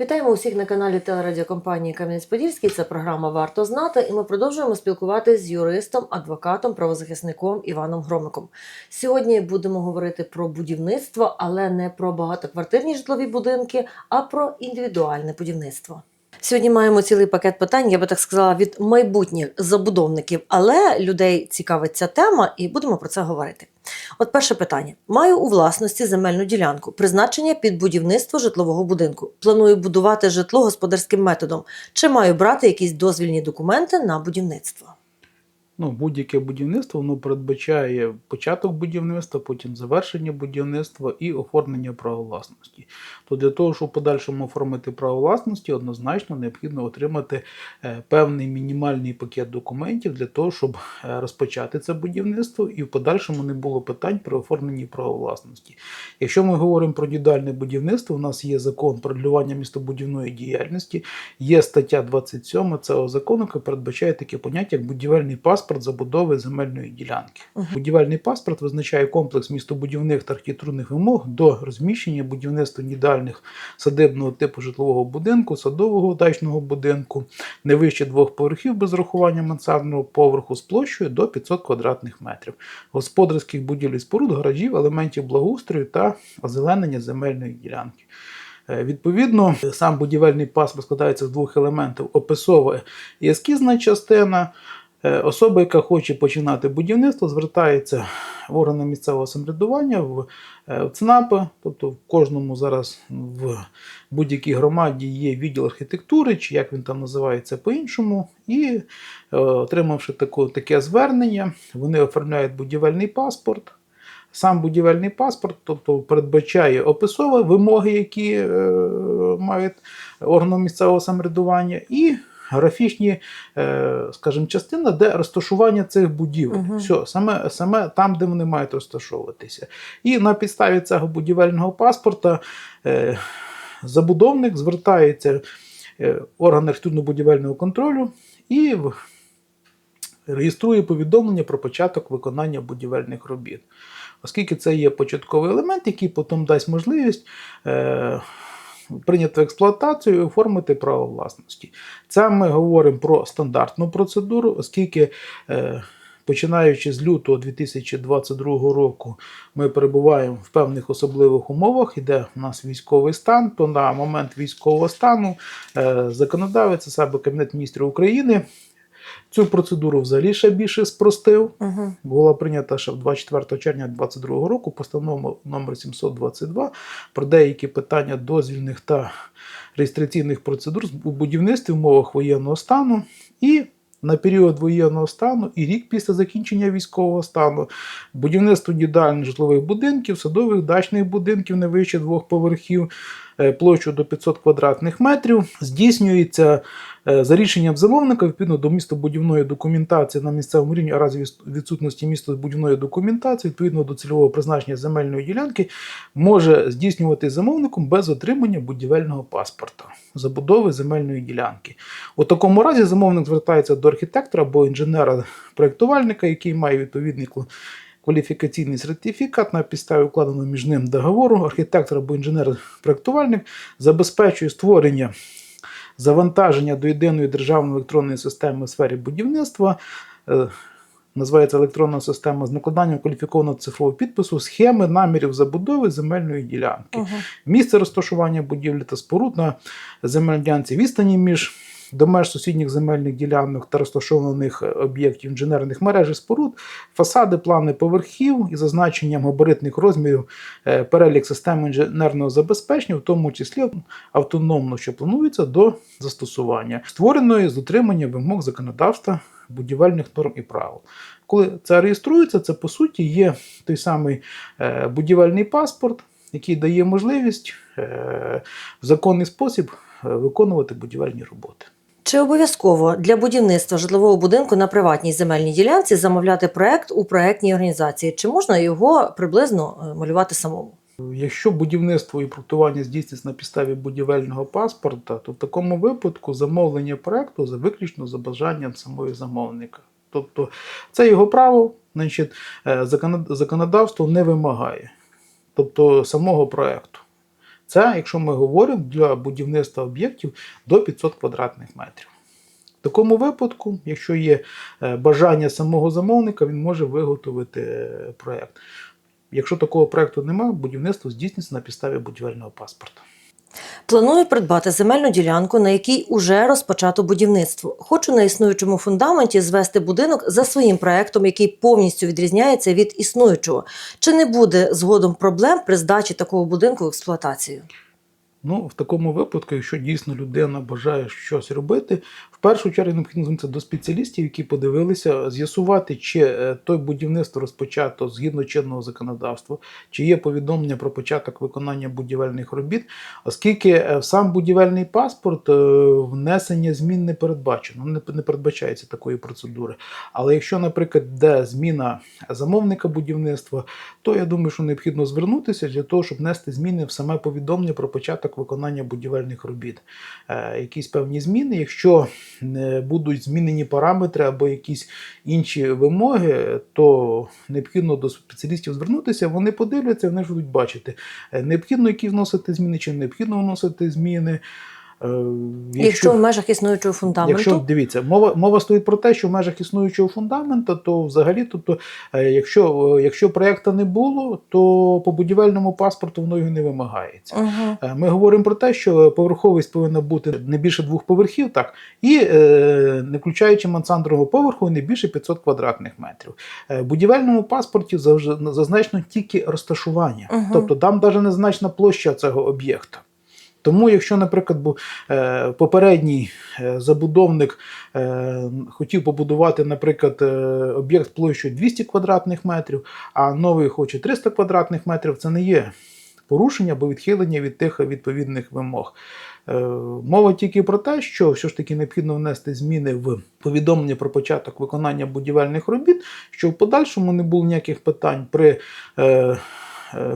Вітаємо усіх на каналі телерадіокомпанії Кам'янець-Подільський. Це програма Варто знати. І ми продовжуємо спілкуватися з юристом, адвокатом, правозахисником Іваном Громиком. Сьогодні будемо говорити про будівництво, але не про багатоквартирні житлові будинки, а про індивідуальне будівництво. Сьогодні маємо цілий пакет питань, я би так сказала, від майбутніх забудовників, але людей цікавить ця тема, і будемо про це говорити. От перше питання: маю у власності земельну ділянку, призначення під будівництво житлового будинку. Планую будувати житло господарським методом. Чи маю брати якісь дозвільні документи на будівництво? Ну, будь-яке будівництво воно передбачає початок будівництва, потім завершення будівництва і оформлення права власності. То для того, щоб подальшому оформити право власності, однозначно необхідно отримати е, певний мінімальний пакет документів для того, щоб е, розпочати це будівництво і в подальшому не було питань при оформленні права власності. Якщо ми говоримо про індивідуальне будівництво, у нас є закон про регулювання містобудівної діяльності, є стаття 27 цього закону, яка передбачає таке поняття як будівельний паспорт забудови земельної ділянки. Мгм. Будівельний паспорт визначає комплекс містобудівних та архітектурних вимог до розміщення будівництва індивідуальних садибного типу житлового будинку, садового дачного будинку, не вище двох поверхів без рахування мансардного поверху з площею до 500 квадратних метрів, господарських будівель і споруд, гаражів, елементів благоустрою та озеленення земельної ділянки. Е, Відповідно, сам будівельний паспорт складається з двох елементів: описова і ескізна частина. Е, Особа, яка хоче починати будівництво, звертається в органи місцевого самоврядування, в е, в ЦНАПи, тобто в кожному зараз в будь-якій громаді є відділ архітектури, чи як він там називається по-іншому, і е, отримавши таку, таке звернення, вони оформляють будівельний паспорт. Сам будівельний паспорт, тобто передбачає описові вимоги, які е, мають органи місцевого самоврядування, і графічні, е, скажімо, частина, де розташування цих будівель. Мгм. Все, саме, саме там, де вони мають розташовуватися. І на підставі цього будівельного паспорта е, забудовник звертається е, орган архітектурно-будівельного контролю і реєструє повідомлення про початок виконання будівельних робіт. Оскільки це є початковий елемент, який потім дасть можливість прийняти в експлуатацію і оформити право власності. Це ми говоримо про стандартну процедуру, оскільки. Е, Починаючи з лютого 2022 року, ми перебуваємо в певних особливих умовах, іде у нас військовий стан, то на момент військового стану е, законодавець саме Кабінет міністрів України цю процедуру взагалі ще більше спростив. Угу. Була прийнята ще 24 червня 2022 року постанова номер 722 про деякі питання дозвільних та реєстраційних процедур у будівництві в умовах воєнного стану і на період воєнного стану і рік після закінчення військового стану будівництво індивідуальних житлових будинків, садових дачних будинків не вище двох поверхів, площу до 500 квадратних метрів здійснюється е, за рішенням замовника відповідно до містобудівної документації на місцевому рівні, а разі від- відсутності містобудівної документації, відповідно до цільового призначення земельної ділянки, може здійснювати замовником без отримання будівельного паспорта забудови земельної ділянки. У такому разі замовник звертається до архітектора або інженера-проєктувальника, який має відповідний кваліфікаційний сертифікат на підставі укладеного між ним договору. Архітектор або інженер-проєктувальник забезпечує створення завантаження до єдиної державної електронної системи у сфері будівництва. е, Називається електронна система з накладанням кваліфікованого цифрового підпису схеми намірів забудови земельної ділянки. Угу. Місце розташування будівлі та споруд на земельній ділянці відстані між до меж сусідніх земельних ділянок та розташованих об'єктів інженерних мереж і споруд, фасади, плани поверхів із зазначенням габаритних розмірів, е, перелік систем інженерного забезпечення, в тому числі автономно, що планується до застосування, створеної з дотриманням вимог законодавства будівельних норм і правил. Коли це реєструється, це по суті є той самий е, будівельний паспорт, який дає можливість е, в законний спосіб е, виконувати будівельні роботи. Чи обов'язково для будівництва житлового будинку на приватній земельній ділянці замовляти проект у проектній організації? Чи можна його приблизно е, малювати самому? Якщо будівництво і проектування здійснюється на підставі будівельного паспорта, то в такому випадку замовлення проекту за виключно за бажанням самої замовника. Тобто це його право, значить, е, законодавство не вимагає, тобто самого проекту. Це, якщо ми говоримо для будівництва об'єктів до 500 квадратних метрів. В такому випадку, якщо є е, бажання самого замовника, він може виготовити е, проєкт. Якщо такого проєкту немає, будівництво здійснюється на підставі будівельного паспорта. Планую придбати земельну ділянку, на якій уже розпочато будівництво. Хочу на існуючому фундаменті звести будинок за своїм проектом, який повністю відрізняється від існуючого. Чи не буде згодом проблем при здачі такого будинку в експлуатацію? Ну, в такому випадку, якщо дійсно людина бажає щось робити, першу чергу необхідно звернутися до спеціалістів, які подивилися, з'ясувати, чи е, той будівництво розпочато згідно чинного законодавства, чи є повідомлення про початок виконання будівельних робіт, оскільки е, сам будівельний паспорт е, внесення змін не передбачено, не, передбачається такої процедури. Але якщо, наприклад, де зміна замовника будівництва, то я думаю, що необхідно звернутися для того, щоб внести зміни в саме повідомлення про початок виконання будівельних робіт. Якісь певні зміни. Якщо будуть змінені параметри або якісь інші вимоги, то необхідно до спеціалістів звернутися. Вони подивляться, вони ж будуть бачити, е, необхідно які вносити зміни, чи необхідно вносити зміни. Е, Якщо, в межах існуючого фундаменту, Якщо дивіться, мова мова стоїть про те, що в межах існуючого фундамента, то взагалі, тобто, якщо, е, якщо проєкту не було, то по будівельному паспорту воно його не вимагається. Угу. Ми говоримо про те, що поверховість повинна бути не більше двох поверхів, так, і не включаючи мансандрового поверху, не більше 500 квадратних метрів. В будівельному паспорті зазначено тільки розташування, Мгм. тобто там навіть не значна площа цього об'єкта. Тому, якщо, наприклад, е, попередній е, забудовник е, хотів побудувати, наприклад, об'єкт площею 200 квадратних метрів, а новий хоче 300 квадратних метрів, це не є порушення або відхилення від тих відповідних вимог. Мова тільки про те, що все ж таки необхідно внести зміни в повідомлення про початок виконання будівельних робіт, щоб в подальшому не було ніяких питань при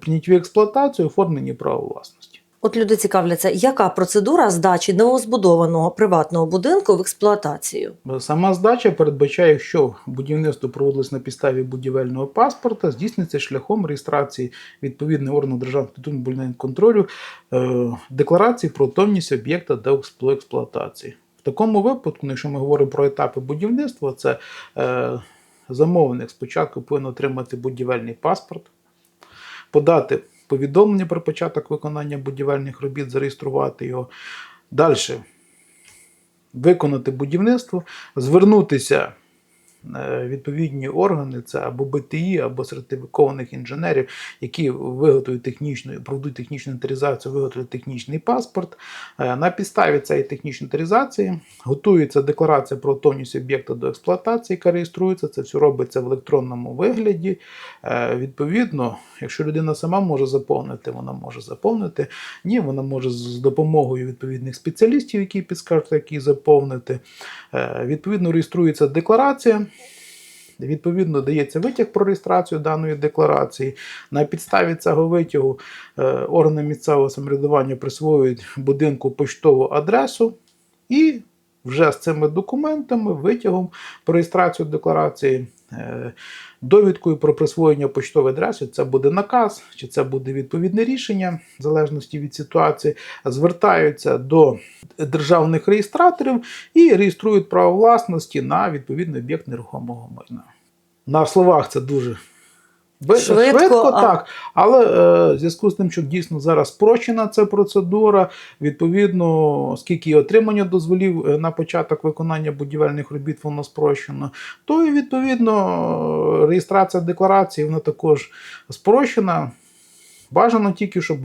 прийнятті в експлуатацію оформленні права власності. От люди цікавляться, яка процедура здачі новозбудованого приватного будинку в експлуатацію? Сама здача передбачає, якщо будівництво проводилось на підставі будівельного паспорта, здійснюється шляхом реєстрації відповідного органу державного підтримки контролю е, декларації про готовність об'єкта до експлуатації. В такому випадку, ну, якщо ми говоримо про етапи будівництва, це е, замовник спочатку повинен отримати будівельний паспорт, подати повідомлення про початок виконання будівельних робіт, зареєструвати його. Далі виконати будівництво, звернутися відповідні органи, це або БТІ, або сертифікованих інженерів, які виготовлять технічну, проведуть технічну інвентаризацію, виготовлять технічний паспорт. Е, На підставі цієї технічної інвентаризації готується декларація про готовність об'єкта до експлуатації, яка реєструється. Це все робиться в електронному вигляді. Е, Відповідно, якщо людина сама може заповнити, вона може заповнити. Ні, вона може з допомогою відповідних спеціалістів, які підскажуть, як її заповнити. Е, Відповідно, реєструється декларація. Відповідно, дається витяг про реєстрацію даної декларації. На підставі цього витягу е, органи місцевого самоврядування присвоюють будинку поштову адресу і вже з цими документами, витягом про реєстрацію декларації, е, довідкою про присвоєння поштової адреси, це буде наказ, чи це буде відповідне рішення, в залежності від ситуації, звертаються до державних реєстраторів і реєструють право власності на відповідний об'єкт нерухомого майна. На словах це дуже би- Швидко, а- так. Але е, в зв'язку з тим, що дійсно зараз спрощена ця процедура, відповідно, оскільки і отримання дозволів е, на початок виконання будівельних робіт воно спрощено, то і відповідно реєстрація декларації вона також спрощена. Бажано тільки, щоб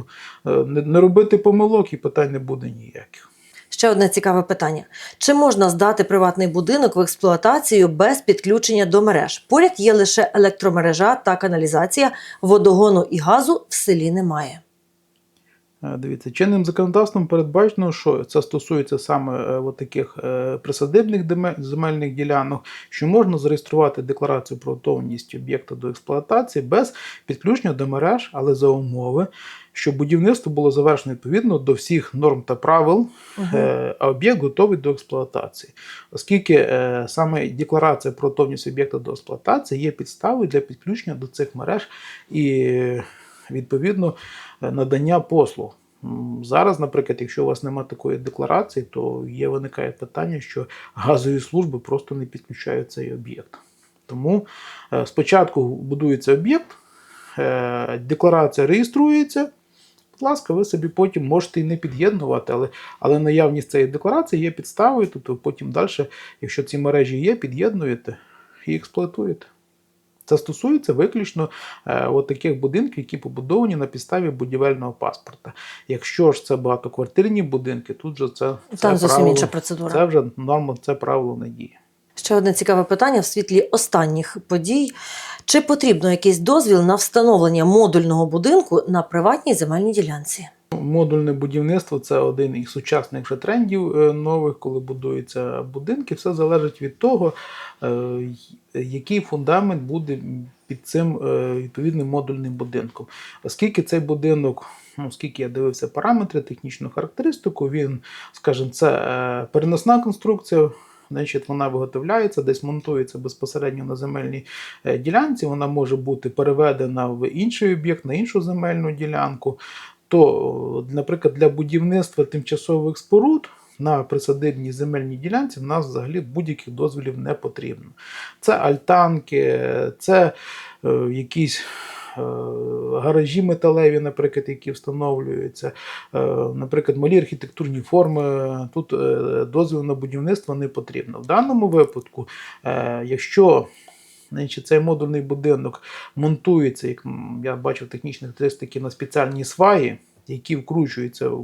е, не робити помилок і питань не буде ніяких. Ще одне цікаве питання: чи можна здати приватний будинок в експлуатацію без підключення до мереж? Поряд є лише електромережа та каналізація, водогону і газу в селі немає. Е, Дивіться, чинним законодавством передбачено, що це стосується саме е, от таких е, присадибних земельних ділянок, що можна зареєструвати декларацію про готовність об'єкта до експлуатації без підключення до мереж, але за умови, що будівництво було завершено відповідно до всіх норм та правил, е, а об'єкт готовий до експлуатації. Оскільки саме декларація про готовність об'єкта до експлуатації є підставою для підключення до цих мереж і відповідно е, надання послуг. Зараз, наприклад, якщо у вас немає такої декларації, то є виникає питання, що газові служби просто не підключають цей об'єкт. Тому е, спочатку будується об'єкт, е, декларація реєструється. Будь ласка, ви собі потім можете і не під'єднувати, але, але наявність цієї декларації є підставою, тобто потім далі, якщо ці мережі є, під'єднуєте і експлуатуєте. Це стосується виключно е, от таких будинків, які побудовані на підставі будівельного паспорта. Якщо ж це багатоквартирні будинки, тут же це, це Там зовсім правило- інша процедура. Це вже норма, це правило не діє. Ще одне цікаве питання в світлі останніх подій. Чи потрібно якийсь дозвіл на встановлення модульного будинку на приватній земельній ділянці? Модульне будівництво це один із сучасних вже трендів е, нових, коли будуються будинки. Все залежить від того, е, який фундамент буде під цим е, відповідним модульним будинком. Оскільки цей будинок, ну, оскільки я дивився параметри, технічну характеристику, він, скажімо, це переносна конструкція. Значить, вона виготовляється, десь монтується безпосередньо на земельній ділянці. Вона може бути переведена в інший об'єкт, на іншу земельну ділянку то, наприклад, для будівництва тимчасових споруд на присадибній земельній ділянці в нас взагалі будь-яких дозволів не потрібно. Це альтанки, це е, якісь. е, Гаражі металеві, наприклад, які встановлюються, е, наприклад, малі архітектурні форми. Тут е, дозвіл на будівництво не потрібно. В даному випадку, якщо значить, цей модульний будинок монтується, як я бачив технічні характеристики на спеціальні сваї, які вкручуються в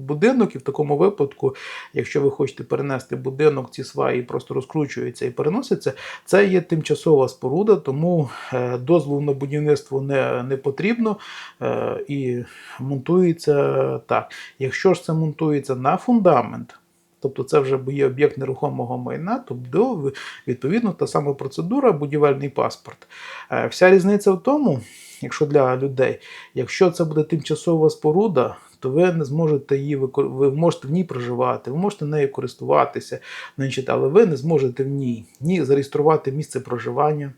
будинок, і в такому випадку, якщо ви хочете перенести будинок, ці сваї просто розкручуються і переносяться, це є тимчасова споруда, тому е, дозволу на будівництво не, не потрібно е, і монтується так. Якщо ж це монтується на фундамент, Тобто це вже є об'єкт нерухомого майна, тобто відповідно та сама процедура, будівельний паспорт. Е, Вся різниця в тому, якщо для людей, якщо це буде тимчасова споруда, то ви не зможете її викор... ви можете в ній проживати, ви можете нею користуватися, але ви не зможете в ній ні зареєструвати місце проживання.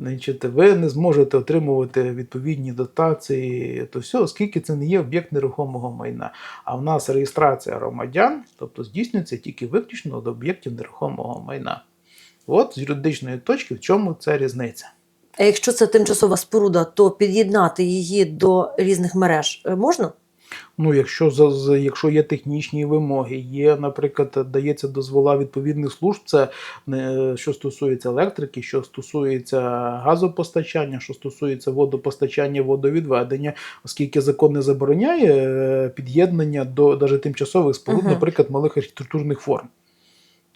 Значить, ви не зможете отримувати відповідні дотації, то все, оскільки це не є об'єкт нерухомого майна. А в нас реєстрація громадян, тобто здійснюється тільки виключно до об'єктів нерухомого майна. От з юридичної точки, в чому ця різниця? А якщо це тимчасова споруда, то під'єднати її до різних мереж е, можна? Ну, якщо за, якщо є технічні вимоги, є, наприклад, дається дозвола відповідних служб, це що стосується електрики, що стосується газопостачання, що стосується водопостачання, водовідведення, оскільки закон не забороняє е, під'єднання до навіть тимчасових споруд, Мгм. наприклад, малих архітектурних форм.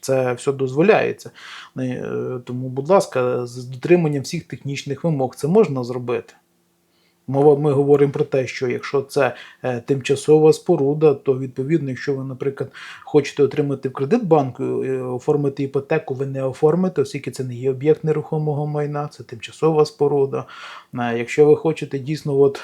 Це все дозволяється. Е, Тому, будь ласка, з дотриманням всіх технічних вимог це можна зробити. Мова, ми говоримо про те, що якщо це е, тимчасова споруда, то відповідно, якщо ви, наприклад, хочете отримати в кредит банку, е, оформити іпотеку, ви не оформите, оскільки це не є об'єкт нерухомого майна, це тимчасова споруда. Е, Якщо ви хочете дійсно от,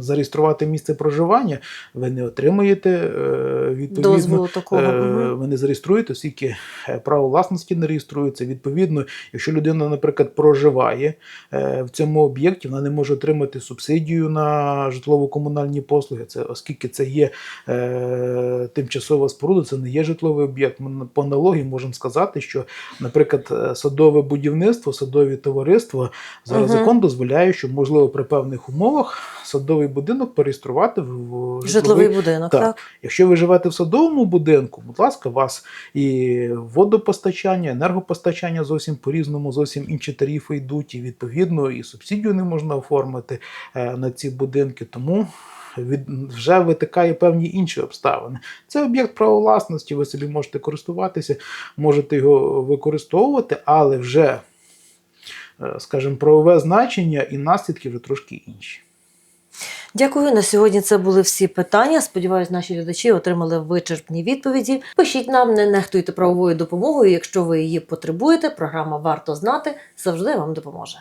зареєструвати місце проживання, ви не отримаєте е, відповідно. Дозволу такого. Е, Ви не зареєструєте, оскільки е, право власності не реєструється. Відповідно, якщо людина, наприклад, проживає е, в цьому об'єкті, вона не може отримати субсидію на житлово-комунальні послуги. Це оскільки це є е, тимчасова споруда, це не є житловий об'єкт. Ми по аналогії можемо сказати, що, наприклад, е, садове будівництво, садові товариства зараз Мгм. закон дозволяє, що можливо при певних умовах садовий будинок перереєструвати в, в Житловий будинок, так. так? Якщо ви живете в садовому будинку, будь ласка, у вас і водопостачання, енергопостачання зовсім по-різному, зовсім інші тарифи йдуть, і відповідно і субсидію не можна оформити е, на ці будинки. Тому від, вже витикає певні інші обставини. Це об'єкт права власності, ви собі можете користуватися, можете його використовувати, але вже, е, скажімо, правове значення і наслідки вже трошки інші. Дякую. На сьогодні це були всі питання. Сподіваюсь, наші глядачі отримали вичерпні відповіді. Пишіть нам, не нехтуйте правовою допомогою. Якщо ви її потребуєте, програма варто знати завжди вам допоможе.